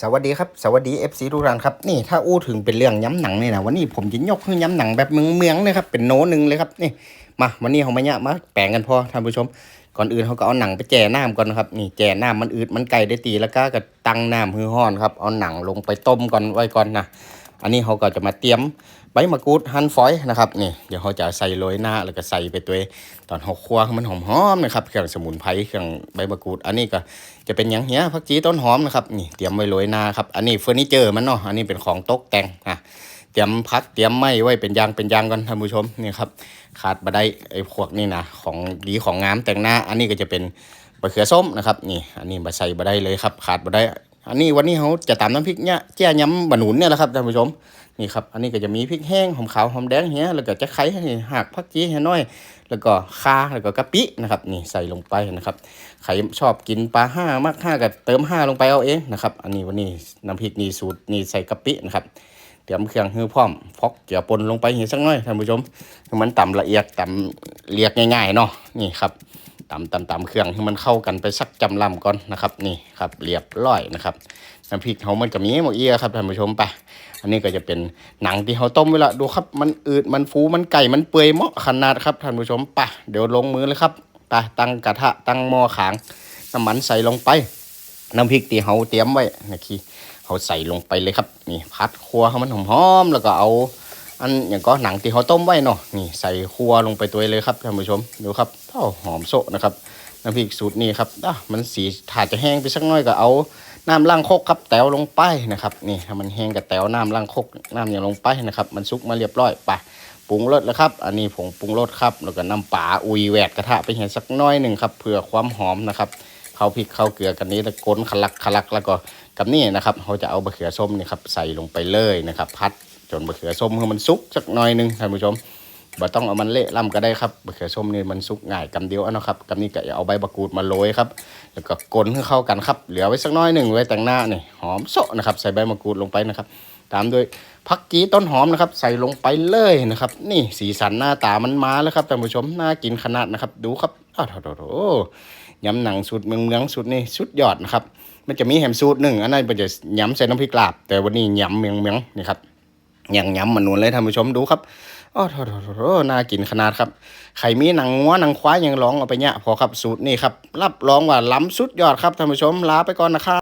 สวัสดีครับ สวัสดี FC ทุกท่านครับ นี่ถ้าอู้ถึงเป็นเรื่องย้ำหนังเนี่ยนะวันนี้ผมจะยกให้ย้ำหนังแบบเมืองเมืองๆเลยครับเป็นโน้หนึ่งเลยครับนี่มาวันนี้เขามาเนี่ยมาแปลงกันพอท่านผู้ชม ก่อนอื่นเขาก็เอาหนังไปแจ่น้ำก่อนนะครับนี่แจ่น้ำมันอืดมันไก่ได้ตีแล้วก็กตั้งน้ำหือห้อนครับเอาหนังลงไปต้มก่อนไว้ก่อนนะ อันนี้เขาก็จะมาเตรียมใบมะกรูดหั่นฝอยนะครับนี่เดี๋ยวเขาจะใส่โรยหน้าแล้วก็ใส่ไปตัวตอนเขาคั่วให้มันหอมๆนะครับเครื่องสมุนไพรเครื่องใบมะกรูด อันนี้ก็จะเป็นอย่างเงี้ยผักชีต้นหอมนะครับนี่เตรียมไว้โรยหน้าครับอันนี้เฟอร์นิเจอร์มันเนาะอันนี้เป็นของตกแต่งอะเตรียมพักเตรียมไม้ไว้เป็นยางเป็นยางกันท่านผู้ชมนี่ครับขาดบะได้ไอ้พวกนี่นะของดีของงามแต่งหน้า อันนี้ก็จะเป็นมะเขือส้มนะครับนี่อันนี้มาใส่บะได้เลยครับ ขาดบะได้ อันนี้วันนี้เขาจะตำน้ำพริกเนี่ยแจ่ยำบะหนุนเนี่ยแหละครับท่านผู้ชมนี่ครับอันนี้ก็จะมีพริกแห้งหอมขาวหอมแดงเฮียแล้วก็จะไข่ห้หักผักชีให้น้อย แล้วก็ข่าแล้วก็กะปินะครับนี่ใส่ลงไปนะครับใครชอบกินปลาห้ามากห้าก็เติมห้าลงไปเอาเองนะครับอันนี้วันนี้น้ำพริกนี่สูตรนี่ใส่กะปินะครับเตรียมเครื่องฮือพร้อมฟอกเกี่ยวปนลงไปเห็นสักหน่อยท่านผู้ชมมันต่ำละเอียดต่ำเรียกง่ายๆเนาะนี่ครับ ต่ำตำตำเครื่องให้มันเข้ากันไปสักจำลำก่อนนะครับ นี่ครับเรียบร้อยนะครับน้ำพริกเขามันก็มีหมกเอียครับท่านผู้ชมไปอันนี้ก็จะเป็นหนังที่เขาต้มไว้ละดูครับ มันอืดมันฟูมันไก่มันเปื่อยเหมาะขนาดครับท่านผู้ชมไปเดี๋ยวลงมือเลยครับไปตั้งกระทะตั้งหม้อขางน้ำมันใส่ลงไป น้ำพริกที่เขาเตรียมไว้นะคีเขาใส่ลงไปเลยครับ นี่พัดครัวให้มันหอมๆแล้วก็เอา อันอย่างก็หนังที่เขาต้มไว้เนาะนี่ใส่ครัวลงไปตัวเลยครับท่านผู้ชมดูครับเท่าหอมโซะนะครับน้ำพริกสูตรนี้ครับอะมันสีถ้าจะแห้งไปสักหน้อยก็เอาน้ำล้างคกครับแตวลงไปนะครับนี่ถ้ามันแห้งกับแตวน้ำล้างโคกน้ำอย่างลงไปนะครับมันซุกมาเรียบร้อยไปปรุงรสแล้วครับ อันนี้ผงปรุงรสครับแล้วก็น้ำปลาอุยแหวกกระทะไปเห็นสักน้อยหนึ่งครับเพื่อความหอมนะครับเข้าพริกเข้าเกลือกันนี้แล้วก้นขลักขลักแล้วก็กับนี่นะครับเขาจะเอาบะเขือส้มนี่ครับใส่ลงไปเลยนะครับ พัด จนบะเขือส้มให้มันสุกสักหน่อยหนึงท่านผู้ชมบ่ต้องเอามันเละล่ำก็ได้ครับบะเขือส้มนี่มันสุกง่ายกำเดียวอาเนะครับกับนี่ก็เอาใบมะกรูดมาโรยครับ แล้วก็กลนให้เข้ากันครับ เหลือไว้สักน้อยหนึ่งไว้แต่งหน้านี่หอมโซะนะครับ ใส่ใบมะกรูดลงไปนะครับ ตามด้วยผักจีต้นหอมนะครับ ใส่ลงไปเลยนะครับ นี่สีสันหน้าตามันมาแล้วครับท่านผู้ชมน่ากินขนาดนะครับ ดูครับอ้าวโถยำหนังสูตรเมืองเมืองสูตรนี่สุดยอดนะครับ มันจะมีแฮมสูตรหนึ่งอันนั้นมันจะยำใส่น้ำพริกลาบ แต่วันนี้ยำเมืองเมืองนี่ครับ อย่างยำมันนวลเลยท่านผู้ชมดูครับอ้โหน่ากินขนาดครับ ไข่มีหนังงัวหนังควายยังร้องเอาไปเนี่ยพอครับสูตรนี่ครับ รับรองว่าล้ำสุดยอดครับท่านผู้ชมลาไปก่อนนะครับ